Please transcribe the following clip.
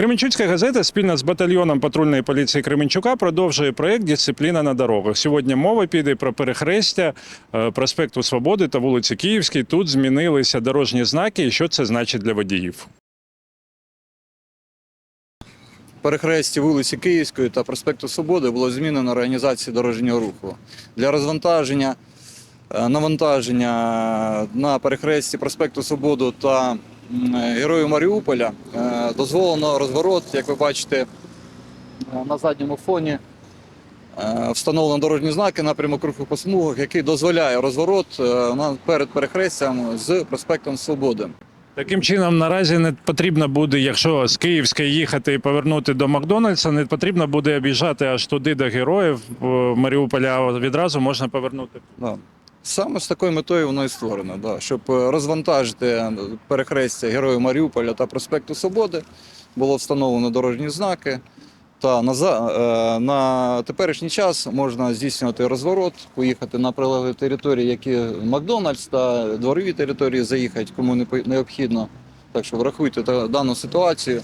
Кременчуцька газета спільно з батальйоном патрульної поліції Кременчука продовжує проект Дисципліна на дорогах. Сьогодні мова піде про перехрестя е, проспекту Свободи та вулиці Київській. Тут змінилися дорожні знаки, і що це значить для водіїв. перехресті вулиці Київської та проспекту Свободи було змінено організацію дорожнього руху для розвантаження, е, навантаження на перехресті проспекту Свободи та м, Героїв Маріуполя е, дозволено розворот, як ви бачите, е, на задньому фоні. е, Встановлено дорожні знаки напрямок руху по смугах, який дозволяє розворот е, перед перехрестям з проспектом Свободи. Таким чином, наразі не потрібно буде, якщо з Київської їхати і повернути до Макдональдса, не потрібно буде об'їжджати аж туди до героїв Маріуполя, а відразу можна повернути. Да. Саме з такою метою воно і створено, да. щоб е, розвантажити перехрестя Героїв Маріуполя та проспекту Свободи, було встановлено дорожні знаки. Та на, е, на теперішній час можна здійснювати розворот, поїхати на прилеглі території, які Макдональдс та дворові території заїхати, кому не необхідно. Так що врахуйте дану ситуацію.